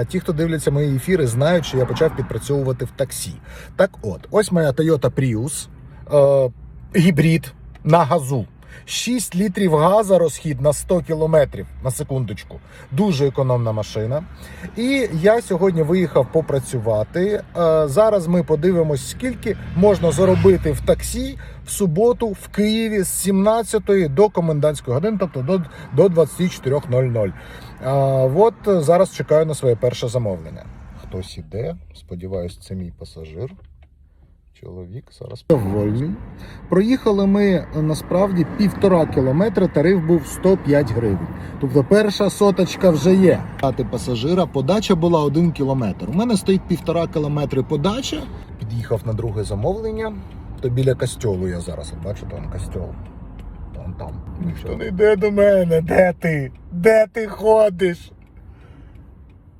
А Ті, хто дивляться мої ефіри, знають, що я почав підпрацьовувати в таксі. Так от, ось моя Toyota Prius, е, гібрид на газу. 6 літрів газу розхід на 100 кілометрів на секундочку. Дуже економна машина. І я сьогодні виїхав попрацювати. Е, Зараз ми подивимось, скільки можна заробити в таксі в суботу в Києві з 17 до комендантської години, тобто до 24.00. А, от е, зараз чекаю на своє перше замовлення. Хтось іде, сподіваюсь, це мій пасажир. Чоловік зараз вольний. Проїхали ми е, насправді півтора кілометри, тариф був 105 гривень. Тобто перша соточка вже є. Дати пасажира, подача була один кілометр. У мене стоїть півтора кілометри подача. Під'їхав на друге замовлення. То біля костьолу я зараз. Бачите, там костьол. Там. Ніхто не йде до мене. Де ти? Де ти ходиш?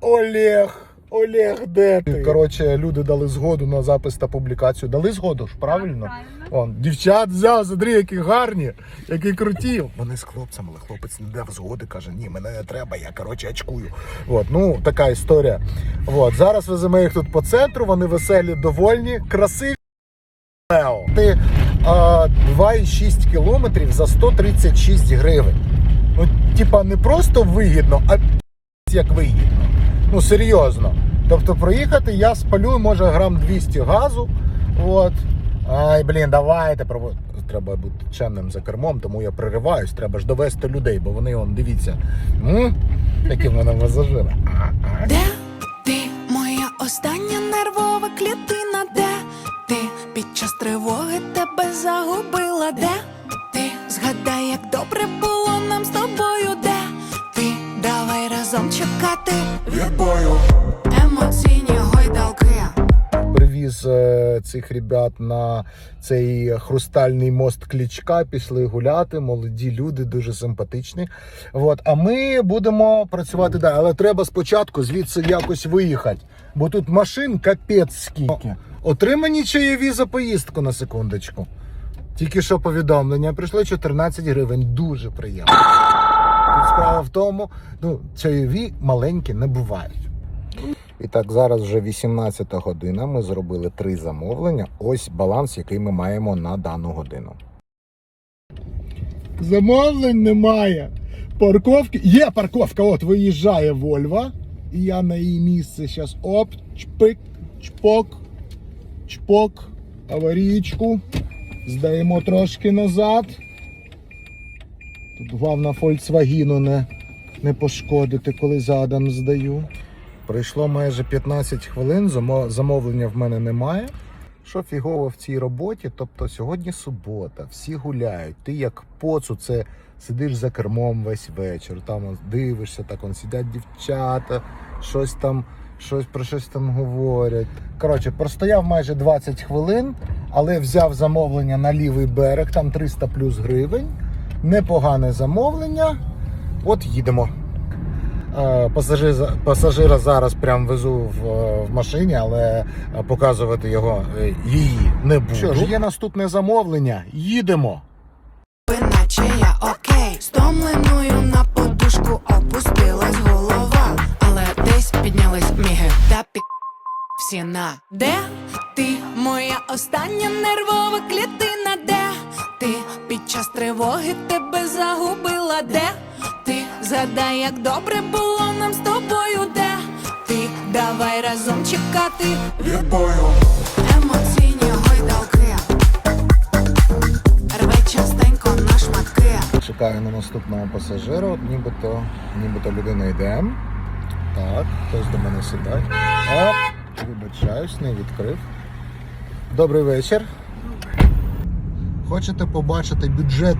Олег. Олег, де ти? Коротше, люди дали згоду на запис та публікацію. Дали згоду ж, правильно? Он, дівчат взяв, смотри, які гарні, які круті. Вони з хлопцем, але хлопець не дав згоди, каже, ні, мене не треба, я коротше очкую. От, ну, така історія. От, зараз веземо їх тут по центру, вони веселі, довольні, красиві. Лео. Ти 2,6 кілометрів за 136 гривень. Ну, типа, не просто вигідно, а як вигідно. Ну, серйозно. Тобто проїхати я спалю, може, грам 200 газу. От. Ай, блін, давайте. Треба бути чемним за кермом, тому я пририваюсь. Треба ж довести людей, бо вони, он, дивіться, м? які в мене пасажири. Де ти, моя остання нервова клітина? Де ти під час тривоги тебе загубила? Де ти згадай, як добре було нам з тобою? Де ти давай разом чекати відбою цих ребят на цей хрустальний мост Клічка. Пішли гуляти. Молоді люди, дуже симпатичні. От, а ми будемо працювати далі. Але треба спочатку звідси якось виїхати. Бо тут машин капець скільки. Отримані чайові за поїздку на секундочку. Тільки що повідомлення прийшло 14 гривень. Дуже приємно. Тут справа в тому, ну, чайові маленькі не бувають. І так, зараз вже 18 година. Ми зробили три замовлення. Ось баланс, який ми маємо на дану годину. Замовлень немає. Парковки. Є парковка, от виїжджає Вольва. І я на її місце зараз оп, чпик, чпок, чпок, аварійку. Здаємо трошки назад. Тут головне Volkswagen не, не пошкодити, коли задом здаю. Пройшло майже 15 хвилин, замовлення в мене немає. Що фігово в цій роботі? Тобто сьогодні субота, всі гуляють. Ти як поцу, це сидиш за кермом весь вечір. Там дивишся, так он сидять дівчата, щось там, щось про щось там говорять. Коротше, простояв майже 20 хвилин, але взяв замовлення на лівий берег, там 300 плюс гривень. Непогане замовлення. От їдемо. Е, Пасажир, пасажира зараз прям везу в, е, в машині, але е, показувати його її не буду. Що ж, є наступне замовлення. Їдемо. Наче я окей, стомленою на подушку опустилась голова, але десь піднялись міги та пік всі на де ти, моя остання нервова клітина, де ти під час тривоги тебе загубила, де ти згадай, як добре було нам з тобою, де ти давай разом чекати відбою емоційні гойдалки. Рве частенько на шматки. Чекаю на наступного пасажира. От нібито, нібито людина йде. Так, хтось до мене сідає. Оп, вибачаюсь, не відкрив. Добрий вечір. Хочете побачити бюджет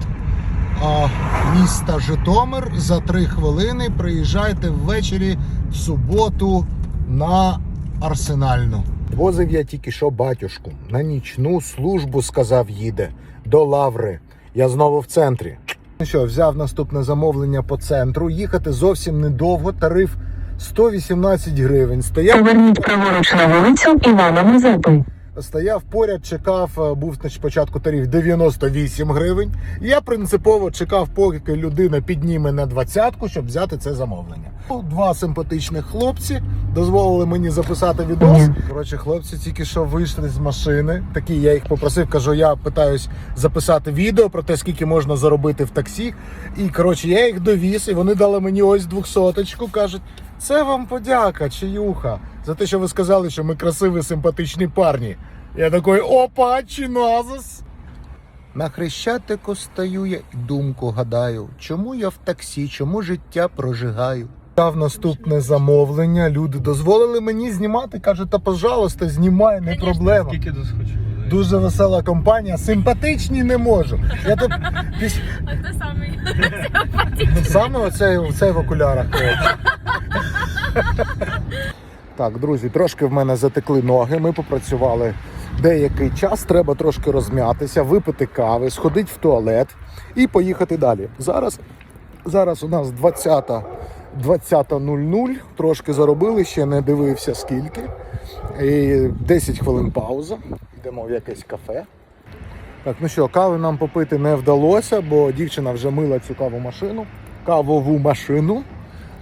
міста Житомир за 3 хвилини? Приїжджайте ввечері в суботу на Арсенальну. Возив я тільки що батюшку. На нічну службу сказав їде до Лаври. Я знову в центрі. Ну що, взяв наступне замовлення по центру. Їхати зовсім недовго. Тариф 118 гривень. Стояв Поверніть праворуч на вулицю Івана Мазепи. Стояв поряд, чекав, е, був на спочатку тариф 98 гривень. Я принципово чекав, поки людина підніме на двадцятку, щоб взяти це замовлення. Два симпатичних хлопці дозволили мені записати відос. Коротше, хлопці тільки що вийшли з машини. Такі я їх попросив, кажу, я питаюсь записати відео про те, скільки можна заробити в таксі. І коротше, я їх довіз, і вони дали мені ось двохсоточку. кажуть. Це вам подяка, чиюха, за те, що ви сказали, що ми красиві, симпатичні парні. Я такий, опа, чиназис. На хрещатику стою я і думку гадаю, чому я в таксі, чому життя прожигаю. Дав наступне замовлення. Люди дозволили мені знімати. кажуть, та пожалуйста, знімай, не проблема. Скільки досхочу. Дуже весела компанія. Симпатичні не можу. Я тут піс... Саме оцей, оцей в окулярах. Так, друзі, трошки в мене затекли ноги. Ми попрацювали деякий час. Треба трошки розм'ятися, випити кави, сходити в туалет і поїхати далі. Зараз, зараз у нас 20 20.00. Трошки заробили, ще не дивився скільки. І 10 хвилин пауза. Йдемо в якесь кафе. Так, ну що, кави нам попити не вдалося, бо дівчина вже мила цю каву машину, кавову машину.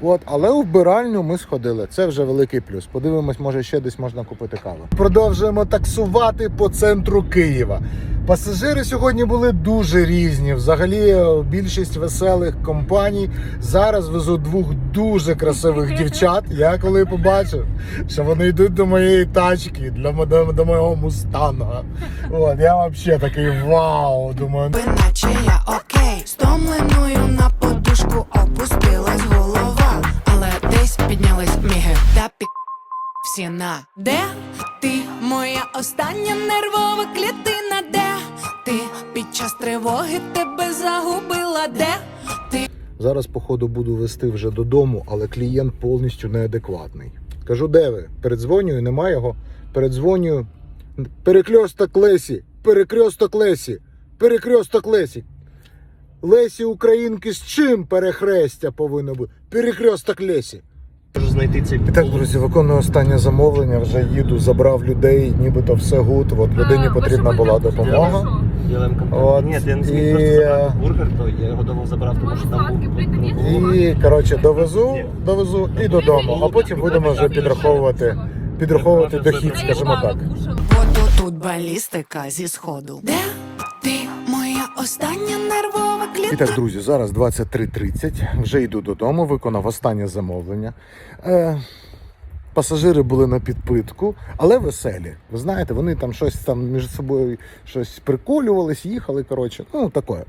От, але у вбиральню ми сходили. Це вже великий плюс. Подивимось, може ще десь можна купити каву. Продовжуємо таксувати по центру Києва. Пасажири сьогодні були дуже різні. Взагалі, е, більшість веселих компаній зараз везуть двох дуже красивих дівчат. Я коли побачив, що вони йдуть до моєї тачки, для до, до моєго мустанга. От я взагалі такий вау. Думаю, наче я окей, стомленою на подушку опустилась піднялись міги та пік всі на де ти, моя остання нервова клітина, де ти під час тривоги тебе загубила, де ти Зараз, походу, буду вести вже додому, але клієнт повністю неадекватний. Кажу, де ви? Передзвонюю, нема його. Передзвонюю. Перекрьосток Лесі, перекрьосток Лесі, перекрьосток Лесі. Лесі Українки з чим перехрестя повинно бути? Перекрьосток Лесі. Можу знайти цей І так, друзі, виконую останнє замовлення. Вже їду, забрав людей, нібито все гуд. От людині потрібна була допомога. От, Ні, я не зміг і, просто забрати бургер, то я його давно забрав, тому що там був. І коротше довезу, довезу і додому. А потім будемо вже підраховувати, підраховувати дохід, скажімо так. Буду тут балістика зі сходу. Де остання нервова І клітина? так, друзі, зараз 23.30, вже йду додому, виконав останнє замовлення. Е, пасажири були на підпитку, але веселі. Ви знаєте, вони там щось там між собою щось приколювались, їхали. Коротше, ну таке.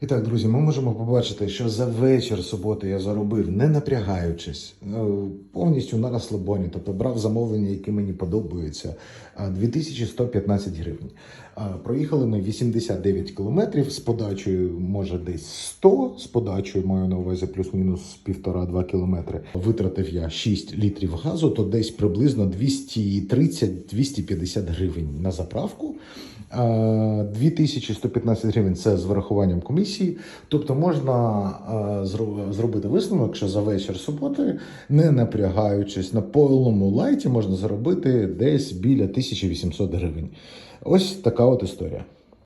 І так, друзі, ми можемо побачити, що за вечір суботи я заробив, не напрягаючись, е, повністю на розслабоні, тобто брав замовлення, які мені подобаються, е, 2115 гривень. Проїхали ми 89 кілометрів з подачею, може десь 100, з подачею маю на увазі плюс-мінус півтора-два кілометри. Витратив я 6 літрів газу, то десь приблизно 230-250 гривень на заправку. Е, 2115 гривень це з врахуванням комісії. Тобто можна е, зробити висновок, що за вечір суботи, не напрягаючись на повному лайті, можна заробити десь біля 1800 гривень. Ось така от історія.